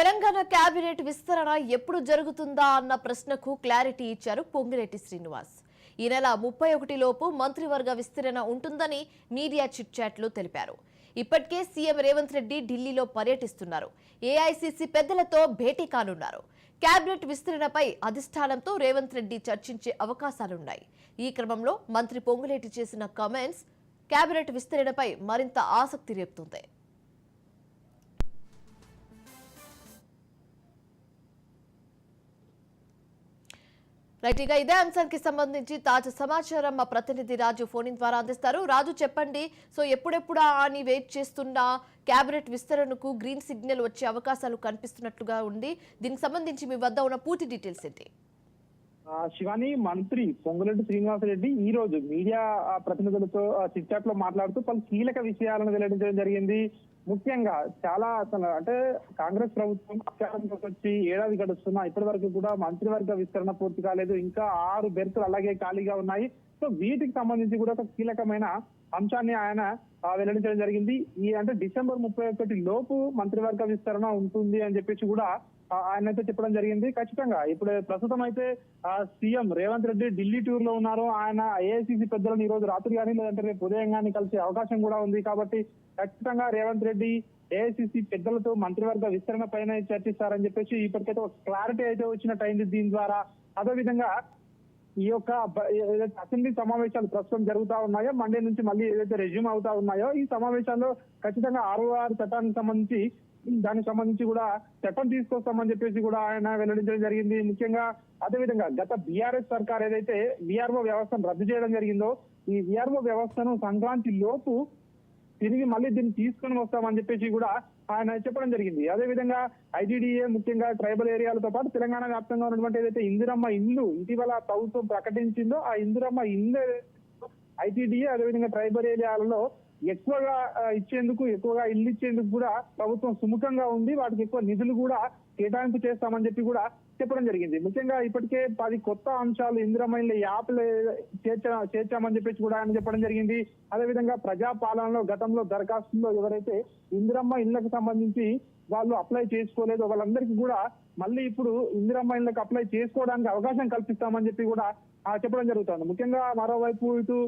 Telangana cabinet విస్తరణ ఎప్పుడు జరుగుతుందా అన్న ప్రశ్నకు క్లారిటీ ఇచ్చారు పొంగిరెడ్డి శ్రీనివాస్. ఈ నెల ముప్పై ఒకటి లోపు మంత్రివర్గ విస్తరణ ఉంటుందని మీడియా చిట్చాట్లు తెలిపారు. ఇప్పటికే సీఎం రేవంత్ రెడ్డి ఢిల్లీలో పర్యటిస్తున్నారు. ఏఐసీసీ పెద్దలతో భేటీ కానున్నారు. కేబినెట్ విస్తరణపై అధిష్టానంతో రేవంత్ రెడ్డి చర్చించే అవకాశాలున్నాయి. ఈ క్రమంలో మంత్రి పొంగులేటి చేసిన కామెంట్స్ కేబినెట్ విస్తరణపై మరింత ఆసక్తి రేపుతుంది. రైట్ ఇక ఇదే అంశానికి సంబంధించి తాజా సమాచారం మా ప్రతినిధి రాజు ఫోన్ ద్వారా అందిస్తారు. రాజు చెప్పండి సో ఎప్పుడెప్పుడా అని వెయిట్ చేస్తున్న క్యాబినెట్ విస్తరణకు గ్రీన్ సిగ్నల్ వచ్చే అవకాశాలు కనిపిస్తున్నట్లుగా ఉంది. దీనికి సంబంధించి మీ వద్ద ఉన్న పూర్తి డీటెయిల్స్ ఏంటి? శివాని మంత్రి పొంగులెడ్డి శ్రీనివాసరెడ్డి ఈ రోజు మీడియా ప్రతినిధులతో చిట్చాట్లో మాట్లాడుతూ పలు కీలక విషయాలను వెల్లడించడం జరిగింది. ముఖ్యంగా చాలా అసలు అంటే కాంగ్రెస్ ప్రభుత్వం అధికారంలోకి వచ్చి ఏడాది గడుస్తున్నా ఇప్పటి వరకు కూడా మంత్రివర్గ విస్తరణ పూర్తి కాలేదు. ఇంకా ఆరు బెర్తులు అలాగే ఖాళీగా ఉన్నాయి. సో వీటికి సంబంధించి కూడా ఒక కీలకమైన అంశాన్ని ఆయన వెల్లడించడం జరిగింది. ఈ అంటే డిసెంబర్ ముప్పై ఒకటి లోపు మంత్రివర్గ విస్తరణ ఉంటుంది అని చెప్పేసి కూడా ఆ, ఆయన అయితే చెప్పడం జరిగింది. ఖచ్చితంగా. ఇప్పుడు ప్రస్తుతం అయితే సీఎం రేవంత్ రెడ్డి ఢిల్లీ టూర్లో ఉన్నారు. ఆయన ఏఐసిసి పెద్దలను ఈ రోజు రాత్రి కానీ లేదంటే రేపు ఉదయం కానీ కలిసే అవకాశం కూడా ఉంది. కాబట్టి ఖచ్చితంగా రేవంత్ రెడ్డి ఏఐసిసి పెద్దలతో మంత్రివర్గ విస్తరణ పైన చర్చిస్తారని చెప్పేసి ఇప్పటికైతే ఒక క్లారిటీ అయితే వచ్చినట్టయింది దీని ద్వారా. అదే విధంగా ఈ యొక్క ఏదైతే అసెంబ్లీ సమావేశాలు ప్రస్తుతం జరుగుతా ఉన్నాయో మండే నుంచి మళ్ళీ ఏదైతే రెజ్యూమ్ అవుతా ఉన్నాయో ఈ సమావేశాల్లో ఖచ్చితంగా ఆర్ఓఆర్ ఆరు చట్టానికి సంబంధించి దానికి సంబంధించి కూడా చట్టం తీసుకొస్తామని చెప్పేసి కూడా ఆయన వెల్లడించడం జరిగింది. ముఖ్యంగా అదేవిధంగా గత బీఆర్ఎస్ సర్కార్ ఏదైతే విఆర్ఓ వ్యవస్థను రద్దు చేయడం జరిగిందో ఈ విఆర్ఓ వ్యవస్థను సంక్రాంతి లోపు తిరిగి మళ్ళీ దీన్ని తీసుకొని వస్తామని చెప్పేసి కూడా ఆయన చెప్పడం జరిగింది. అదే విధంగా ఐటీడీఏ ముఖ్యంగా ట్రైబల్ ఏరియాలతో పాటు తెలంగాణ వ్యాప్తంగా ఉన్నటువంటి ఏదైతే ఇందిరమ్మ ఇల్లు ఇటీవల ప్రభుత్వం ప్రకటించిందో ఆ ఇందిరమ్మ ఇల్లు ఐటీడీఏ అదేవిధంగా ట్రైబల్ ఏరియాలలో ఎక్కువగా ఇచ్చేందుకు ఎక్కువగా ఇల్లు ఇచ్చేందుకు కూడా ప్రభుత్వం సుముఖంగా ఉంది. వాటికి ఎక్కువ నిధులు కూడా కేటాయింపు చేస్తామని చెప్పి కూడా చెప్పడం జరిగింది. ముఖ్యంగా ఇప్పటికే పది కొత్త అంశాలు ఇందిరమైన్ల యాప్లు చేర్చ చేర్చామని చెప్పేసి కూడా ఆయన చెప్పడం జరిగింది. అదేవిధంగా ప్రజాపాలనలో గతంలో దరఖాస్తుల్లో ఎవరైతే ఇందిరమ్మ ఇళ్ళకు సంబంధించి వాళ్ళు అప్లై చేసుకోలేదు వాళ్ళందరికీ కూడా మళ్ళీ ఇప్పుడు ఇందిరమ్మ ఇళ్ళకు అప్లై చేసుకోవడానికి అవకాశం కల్పిస్తామని చెప్పి కూడా చెప్పడం జరుగుతుంది. ముఖ్యంగా మరోవైపు ఇటు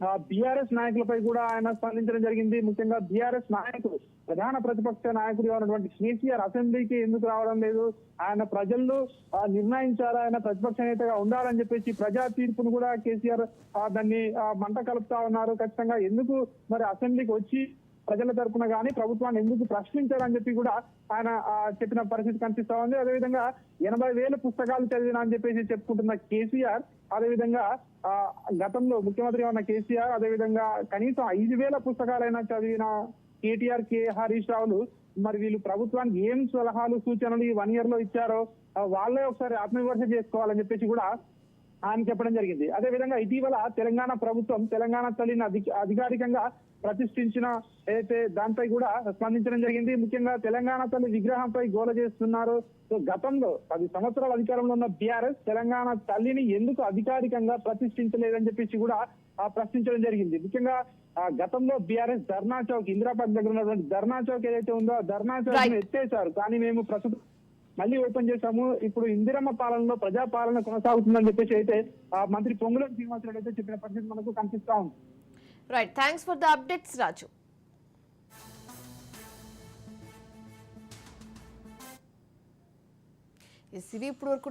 బీఆర్ఎస్ నాయకులపై కూడా ఆయన స్పందించడం జరిగింది. ముఖ్యంగా బీఆర్ఎస్ నాయకులు ప్రధాన ప్రతిపక్ష నాయకుడిగా ఉన్నటువంటి కేసీఆర్ అసెంబ్లీకి ఎందుకు రావడం లేదు? ఆయన ప్రజల్లో నిర్ణయించాలా నిర్ణయించారు? ఆయన ప్రతిపక్ష నేతగా ఉండాలని చెప్పేసి ప్రజా తీర్పును కూడా కేసీఆర్ దాన్ని ఆ, మంట కలుపుతా ఉన్నారు. ఖచ్చితంగా ఎందుకు మరి అసెంబ్లీకి వచ్చి ప్రజల తరపున కానీ ప్రభుత్వాన్ని ఎందుకు ప్రశ్నించారని చెప్పి కూడా ఆయన ఆ, చెప్పిన పరిస్థితి కనిపిస్తా ఉంది. అదేవిధంగా ఎనభై వేల పుస్తకాలు చదివిన అని చెప్పేసి చెప్పుకుంటున్న కేసీఆర్ అదేవిధంగా ఆ, గతంలో ముఖ్యమంత్రి ఉన్న కేసీఆర్ అదేవిధంగా కనీసం ఐదు వేల పుస్తకాలైనా చదివిన కేటీఆర్ కే. హరీష్ రావులు మరి వీళ్ళు ప్రభుత్వానికి ఏం సలహాలు సూచనలు ఈ వన్ ఇయర్లో ఇచ్చారో వాళ్ళే ఒకసారి ఆత్మవిమర్శ చేసుకోవాలని చెప్పేసి కూడా ఆయన చెప్పడం జరిగింది. అదే విధంగా ఇటీవల తెలంగాణ ప్రభుత్వం తెలంగాణ తల్లిని అధి- అధికారికంగా ప్రతిష్ఠించిన ఏదైతే దానిపై కూడా స్పందించడం జరిగింది ముఖ్యంగా తెలంగాణ తల్లి విగ్రహంపై గోల చేస్తున్నారు. సో గతంలో పది సంవత్సరాల అధికారంలో ఉన్న బీఆర్ఎస్ తెలంగాణ తల్లిని ఎందుకు అధికారికంగా ప్రతిష్ఠించలేదని చెప్పేసి కూడా ఆ, ప్రశ్నించడం జరిగింది. ముఖ్యంగా ఆ, గతంలో బీఆర్ఎస్ ధర్నా చౌక్ ఇందిరాబాద్ దగ్గర ఉన్నటువంటి ధర్నా చౌక్ ఏదైతే ఉందో ఆ ధర్నా చౌక్. ఎత్తేసారు కానీ మేము ప్రస్తుతం మళ్ళీ ఓపెన్ చేశాము. ఇప్పుడు ఇందిరమ్మ పాలనలో ప్రజా పాలన కొనసాగుతుందని చెప్పేసి అయితే ఆ మంత్రి పొంగులేటి శ్రీనివాసరెడ్డి అయితే చెప్పిన పరిస్థితి మనకు కనిపిస్తా ఉంది. Right thanks for the updates Raju ఇవి ఇప్పుడు వరకు